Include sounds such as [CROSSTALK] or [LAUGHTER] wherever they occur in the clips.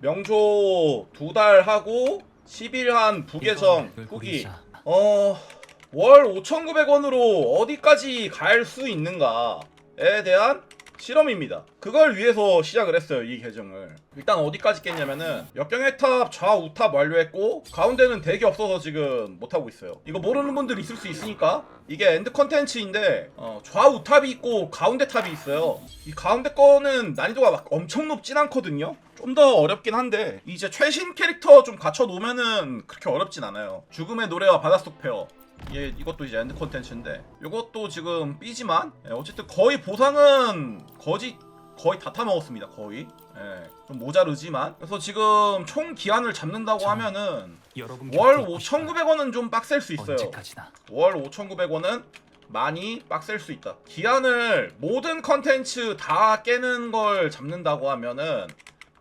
명조 두 달 하고 10일 한 부계정 이걸 후기 보기자. 어... 월 5,900원으로 어디까지 갈 수 있는가에 대한 실험입니다. 그걸 위해서 시작을 했어요, 이 계정을. 일단 어디까지 깼냐면은 역경의 탑 좌우탑 완료했고 가운데는 덱이 없어서 지금 못하고 있어요. 이거 모르는 분들 있을 수 있으니까 이게 엔드 컨텐츠인데 어, 좌우탑이 있고 가운데 탑이 있어요. 이 가운데 거는 난이도가 막 엄청 높진 않거든요. 좀 더 어렵긴 한데 이제 최신 캐릭터 좀 갖춰 놓으면은 그렇게 어렵진 않아요. 죽음의 노래와 바닷속 페어 예, 이것도 이제 엔드 컨텐츠인데 이것도 지금 삐지만 예, 어쨌든 거의 보상은 거지 거의 다 타먹었습니다 거의 예, 좀 모자르지만 그래서 지금 총 기한을 잡는다고 참, 하면은 월 곁에 있고 싶어요. 5,900원은 좀 빡셀 수 있어요 언제까지나. 월 5,900원은 많이 빡셀 수 있다. 기한을 모든 컨텐츠 다 깨는 걸 잡는다고 하면은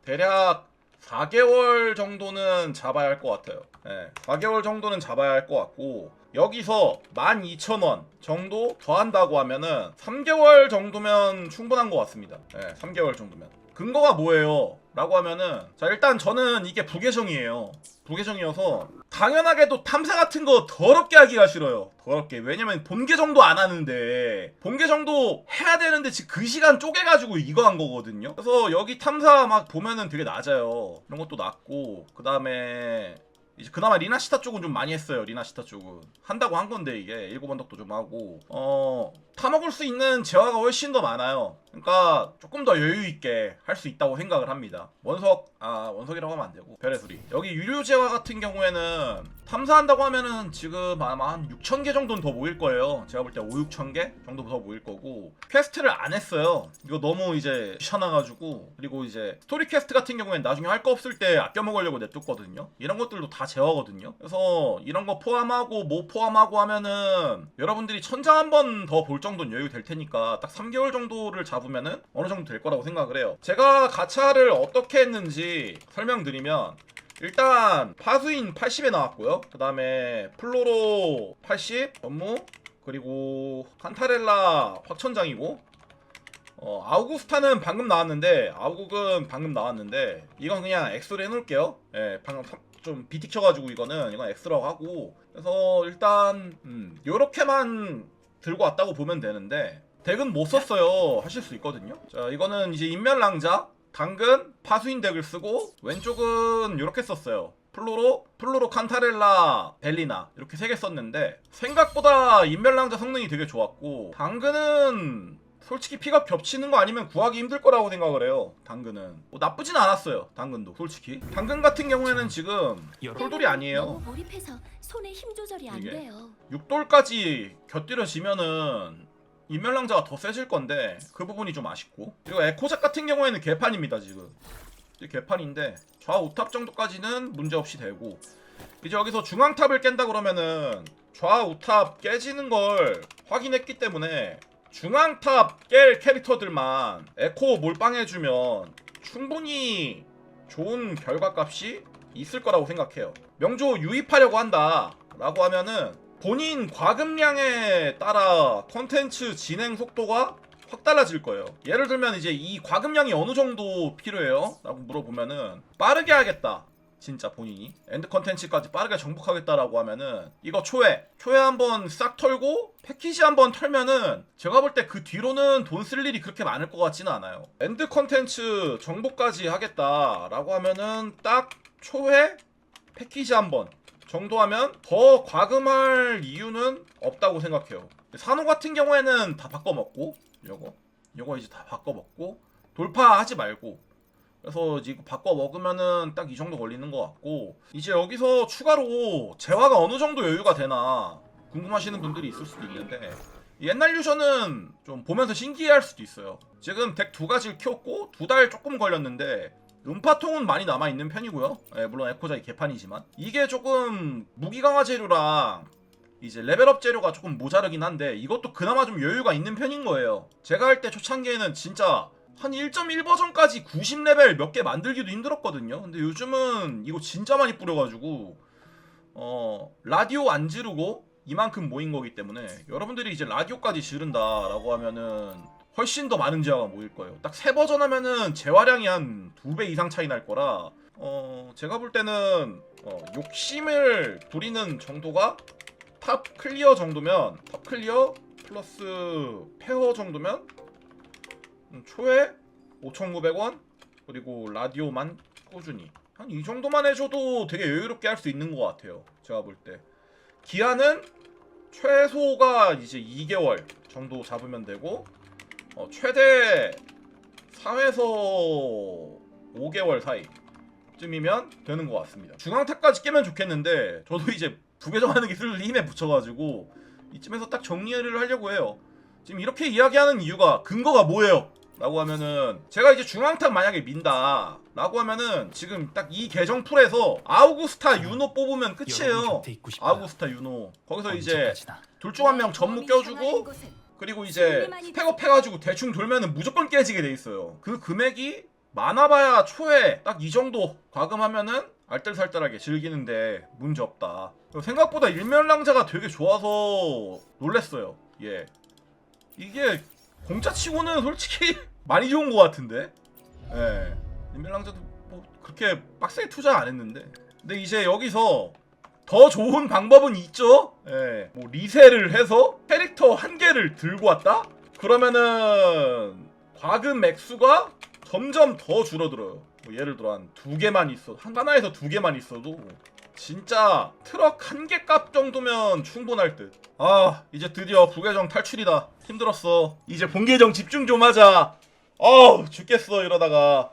대략 4개월 정도는 잡아야 할 것 같아요. 예, 4개월 정도는 잡아야 할 것 같고 여기서 12,000원 정도 더한다고 하면은 3개월 정도면 충분한 것 같습니다. 예, 3개월 정도면. 근거가 뭐예요? 라고 하면은 자 일단 저는 이게 부계정이에요. 부계정이어서 당연하게도 탐사 같은 거 더럽게 하기가 싫어요. 더럽게. 왜냐면 본계정도 안 하는데 본계정도 해야 되는데 지금 그 시간 쪼개가지고 이거 한 거거든요. 그래서 여기 탐사 막 보면은 되게 낮아요. 이런 것도 낮고 그 다음에 이제 그나마 리나시타 쪽은 좀 많이 했어요. 리나시타 쪽은 한다고 한 건데 이게 일곱 원덕도 좀 하고 어 타먹을 수 있는 재화가 훨씬 더 많아요. 그러니까 조금 더 여유 있게 할 수 있다고 생각을 합니다. 원석 아 원석이라고 하면 안 되고 별의 소리. 여기 유료 재화 같은 경우에는 탐사한다고 하면은 지금 아마 한 6천 개 정도는 더 모일 거예요. 제가 볼 때 5, 6천 개 정도 더 모일 거고 퀘스트를 안 했어요. 이거 너무 이제 귀찮아가지고 그리고 이제 스토리 퀘스트 같은 경우에는 나중에 할 거 없을 때 아껴 먹으려고 냅뒀거든요. 이런 것들도 다 제어거든요. 그래서 이런 거 포함하고 뭐 포함하고 하면은 여러분들이 천장 한 번 더 볼 정도는 여유 될 테니까 딱 3개월 정도를 잡으면은 어느 정도 될 거라고 생각을 해요. 제가 가차를 어떻게 했는지 설명드리면 일단 파수인 80에 나왔고요. 그 다음에 플로로 80 전무 그리고 칸타렐라 확천장이고 어, 아우구스타는 방금 나왔는데 아우국은 방금 나왔는데 이건 그냥 X로 해놓을게요. 예, 방금 삼- 좀 비틱 쳐가지고 이거는 이건 X라고 하고 그래서 일단 음, 요렇게만 들고 왔다고 보면 되는데 덱은 못 썼어요 하실 수 있거든요. 자 이거는 이제 인면랑자 당근 파수인 덱을 쓰고 왼쪽은 이렇게 썼어요. 플로로, 플로로 칸타렐라, 벨리나 이렇게 세 개 썼는데 생각보다 인멸랑자 성능이 되게 좋았고 당근은 솔직히 피가 겹치는 거 아니면 구하기 힘들 거라고 생각을 해요. 당근은 뭐 나쁘진 않았어요. 당근도 솔직히 당근 같은 경우에는 지금 폴돌이 아니에요. 몰입해서 손에 힘 조절이 안 이게. 돼요. 6돌까지 곁들여지면은 인멸랑자가 더 세질 건데 그 부분이 좀 아쉽고 그리고 에코작 같은 경우에는 개판입니다 지금 개판인데 좌우 탑 정도까지는 문제없이 되고 이제 여기서 중앙탑을 깬다 그러면은 좌우 탑 깨지는 걸 확인했기 때문에 중앙탑 깰 캐릭터들만 에코 몰빵해주면 충분히 좋은 결과값이 있을 거라고 생각해요. 명조 유입하려고 한다 라고 하면은 본인 과금량에 따라 컨텐츠 진행 속도가 확 달라질 거예요. 예를 들면 이제 이 과금량이 어느 정도 필요해요? 라고 물어보면은 빠르게 하겠다. 진짜 본인이. 엔드 컨텐츠까지 빠르게 정복하겠다라고 하면은 이거 초회 초회 한번 싹 털고 패키지 한번 털면은 제가 볼 때 그 뒤로는 돈 쓸 일이 그렇게 많을 것 같지는 않아요. 엔드 컨텐츠 정복까지 하겠다라고 하면은 딱 초회 패키지 한번 정도 하면 더 과금할 이유는 없다고 생각해요. 산호 같은 경우에는 다 바꿔먹고 요거 요거 이제 다 바꿔먹고 돌파하지 말고 그래서 이거 바꿔 먹으면은 딱 이 정도 걸리는 것 같고 이제 여기서 추가로 재화가 어느 정도 여유가 되나 궁금하시는 분들이 있을 수도 있는데 옛날 유저는 좀 보면서 신기해할 수도 있어요. 지금 덱 두 가지를 키웠고 두 달 조금 걸렸는데 음파통은 많이 남아 있는 편이고요. 예, 물론 에코자이 개판이지만 이게 조금 무기 강화 재료랑 이제 레벨업 재료가 조금 모자르긴 한데 이것도 그나마 좀 여유가 있는 편인 거예요. 제가 할 때 초창기에는 진짜 한 1.1 버전까지 90레벨 몇 개 만들기도 힘들었거든요. 근데 요즘은 이거 진짜 많이 뿌려가지고 어 라디오 안 지르고 이만큼 모인 거기 때문에 여러분들이 이제 라디오까지 지른다라고 하면은 훨씬 더 많은 재화가 모일 거예요. 딱 세 버전 하면은 재화량이 한 두 배 이상 차이 날 거라 어 제가 볼 때는 어, 욕심을 부리는 정도가 탑 클리어 정도면 탑 클리어 플러스 페어 정도면 음, 초에 5,900원 그리고 라디오만 꾸준히 한 이 정도만 해줘도 되게 여유롭게 할 수 있는 것 같아요. 제가 볼 때 기한은 최소가 이제 2개월 정도 잡으면 되고 어, 최대 4에서 5개월 사이쯤이면 되는 것 같습니다. 중앙탑까지 깨면 좋겠는데 저도 이제 부계정하는 기술을 힘에 붙여가지고 이쯤에서 딱 정리를 하려고 해요. 지금 이렇게 이야기하는 이유가 근거가 뭐예요? 라고 하면은 제가 이제 중앙탑 만약에 민다 라고 하면은 지금 딱 이 계정 풀에서 아우구스타 유노 뽑으면 끝이에요 아우구스타 유노 거기서 이제 둘 중 한 명 전무 껴주고 그리고 이제 스펙업 해가지고 대충 돌면은 무조건 깨지게 돼 있어요. 그 금액이 많아봐야 초에 딱 이 정도 과금하면은 알뜰살뜰하게 즐기는데 문제 없다. 생각보다 일면랑자가 되게 좋아서 놀랬어요. 예. 이게 공짜 치고는 솔직히 [LAUGHS] 많이 좋은 것 같은데. 예. 일면랑자도 뭐 그렇게 빡세게 투자 안 했는데. 근데 이제 여기서 더 좋은 방법은 있죠. 예. 뭐 리세를 해서 캐릭터 한 개를 들고 왔다? 그러면은 과금 액수가 점점 더 줄어들어요. 뭐 예를 들어 한 두 개만 있어. 한 하나에서 두 개만 있어도 진짜 트럭 한 개 값 정도면 충분할 듯. 아, 이제 드디어 부계정 탈출이다. 힘들었어. 이제 본계정 집중 좀 하자. 어우, 죽겠어 이러다가.